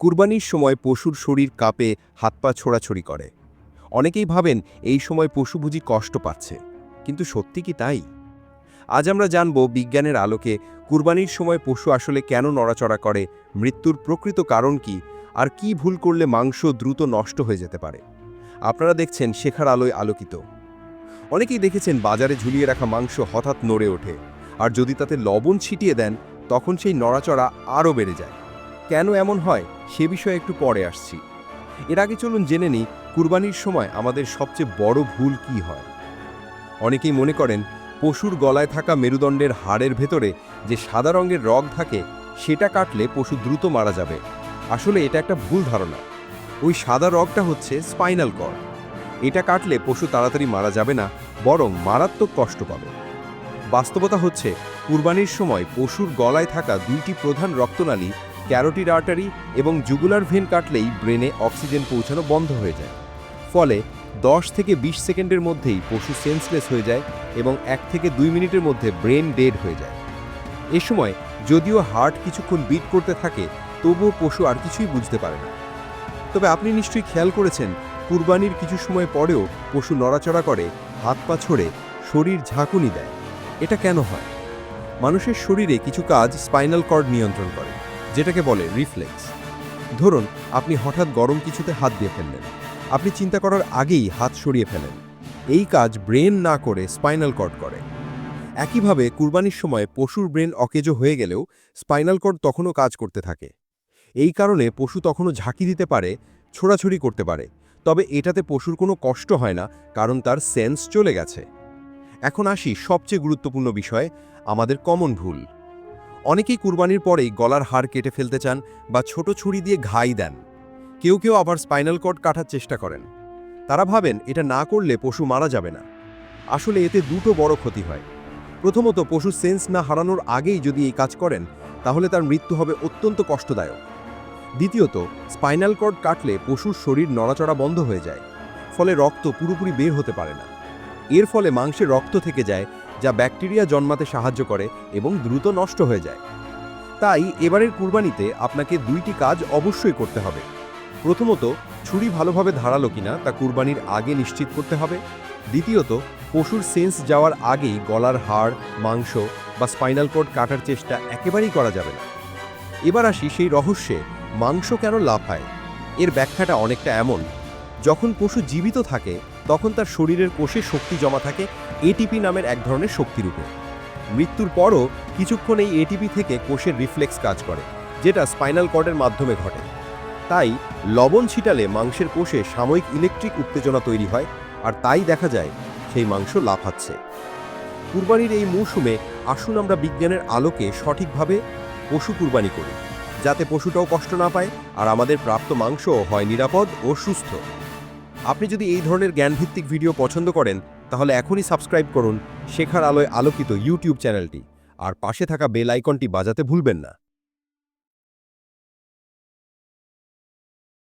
কুরবানির সময় পশুর শরীর কাঁপে, হাত পা ছোড়াছড়ি করে। অনেকেই ভাবেন এই সময় পশু বুঝি কষ্ট পাচ্ছে, কিন্তু সত্যি কি তাই? আজ আমরা জানব বিজ্ঞানের আলোকে কুরবানির সময় পশু আসলে কেন নড়াচড়া করে, মৃত্যুর প্রকৃত কারণ কি, আর কি ভুল করলে মাংস দ্রুত নষ্ট হয়ে যেতে পারে। আপনারা দেখছেন শেখার আলোয় আলোকিত। অনেকেই দেখেছেন বাজারে ঝুলিয়ে রাখা মাংস হঠাৎ নড়ে ওঠে, আর যদি তাতে লবণ ছিটিয়ে দেন, তখন সেই নড়াচড়া আরও বেড়ে যায়। কেন এমন হয় সে বিষয়ে একটু পরে আসছি। এর আগে চলুন জেনে নিই, কুরবানির সময় আমাদের সবচেয়ে বড় ভুল কি হয়। অনেকেই মনে করেন, পশুর গলায় থাকা মেরুদণ্ডের হাড়ের ভেতরে যে সাদা রঙের রগ থাকে, সেটা কাটলে পশু দ্রুত মারা যাবে। আসলে এটা একটা ভুল ধারণা। ওই সাদা রগটা হচ্ছে স্পাইনাল কর্ড এটা কাটলে পশু তাড়াতাড়ি মারা যাবে না, বরং মারাত্মক কষ্ট পাবে। বাস্তবতা হচ্ছে, কুরবানির সময় পশুর গলায় থাকা দুইটি প্রধান রক্তনালী ক্যারোটিড আর্টারি এবং জুগুলার ভেন কাটলেই ব্রেনে অক্সিজেন পৌঁছানো বন্ধ হয়ে যায়। ফলে দশ থেকে ২০ সেকেন্ডের মধ্যেই পশু সেন্সলেস হয়ে যায় এবং এক থেকে দুই মিনিটের মধ্যে ব্রেন ডেড হয়ে যায়। এ সময় যদিও হার্ট কিছুক্ষণ বিট করতে থাকে, তবুও পশু আর কিছুই বুঝতে পারে না। তবে আপনি নিশ্চয়ই খেয়াল করেছেন, কুরবানির কিছু সময় পরেও পশু নড়াচড়া করে, হাত পা ছড়ে, শরীর ঝাঁকুনি দেয়। এটা কেন হয়? মানুষের শরীরে কিছু কাজ স্পাইনাল কর্ড নিয়ন্ত্রণ করে। যেটাকে বলে রিফ্লেক্স ধরুন, আপনি হঠাৎ গরম কিছুতে হাত দিয়ে ফেললেন। আপনি চিন্তা করার আগেই হাত সরিয়ে ফেলেন। এই কাজ ব্রেন না করে স্পাইনাল কর্ড করে। একইভাবে কুরবানির সময় পশুর ব্রেন অকেজো হয়ে গেলেও স্পাইনাল কর্ড তখনও কাজ করতে থাকে। এই কারণে পশু তখনও ঝাঁকি দিতে পারে, ছোড়াছড়ি করতে পারে। তবে এটাতে পশুর কোনো কষ্ট হয় না, কারণ তার সেন্স চলে গেছে। এখন আসি সবচেয়ে গুরুত্বপূর্ণ বিষয়, আমাদের কমন ভুল। অনেকেই কুরবানির পরেই গলার হাড় কেটে ফেলতে চান বা ছোট ছুরি দিয়ে ঘাই দেন। কেউ কেউ আবার স্পাইনাল কর্ড কাটার চেষ্টা করেন। তারা ভাবেন এটা না করলে পশু মারা যাবে না। আসলে এতে দুটো বড় ক্ষতি হয়। প্রথমত পশু সেন্স না হারানোর আগেই যদি এই কাজ করেন, তাহলে তার মৃত্যু হবে অত্যন্ত কষ্টদায়ক। দ্বিতীয়ত, স্পাইনাল কর্ড কাটলে পশুর শরীর নড়াচড়া বন্ধ হয়ে যায়। ফলে রক্ত পুরোপুরি বের হতে পারে না। এর ফলে মাংসে রক্ত থেকে যায় যা ব্যাকটেরিয়া জন্মাতে সাহায্য করে এবং দ্রুত নষ্ট হয়ে যায়। তাই এবারের কুরবানিতে আপনাকে দুইটি কাজ অবশ্যই করতে হবে। প্রথমত, ছুরি ভালোভাবে ধারালো কিনা তা কুরবানির আগে নিশ্চিত করতে হবে। দ্বিতীয়ত, পশুর সেন্স যাওয়ার আগেই গলার হাড়, মাংস বা স্পাইনাল কোড কাটার চেষ্টা একেবারেই করা যাবে না। এবার আসি সেই রহস্যে, মাংস কেন লাফায়? এর ব্যাখ্যাটা অনেকটা এমন, যখন পশু জীবিত থাকে তখন তার শরীরের কোষে শক্তি জমা থাকে এটিপি নামের এক ধরনের শক্তিরূপে মৃত্যুর পরও কিছুক্ষণ এই এটিপি থেকে কোষের রিফ্লেক্স কাজ করে, যেটা স্পাইনাল কর্ডের মাধ্যমে ঘটে। তাই লবণ ছিটালে মাংসের কোষে সাময়িক ইলেকট্রিক উত্তেজনা তৈরি হয় আর তাই দেখা যায় সেই মাংস লাফাচ্ছে। কুরবানির এই মৌসুমে আসুন আমরা বিজ্ঞানের আলোকে সঠিকভাবে পশু কুরবানি করি, যাতে পশুটাও কষ্ট না পায় আর আমাদের প্রাপ্ত মাংসও হয় নিরাপদ ও সুস্থ। আপনি যদি এই ধরনের জ্ঞানভিত্তিক ভিডিও পছন্দ করেন, তাহলে এখনই সাবস্ক্রাইব করুন শেখার আলোয় আলোকিত ইউটিউব চ্যানেলটি। আর পাশে থাকা বেল আইকনটি বাজাতে ভুলবেন না।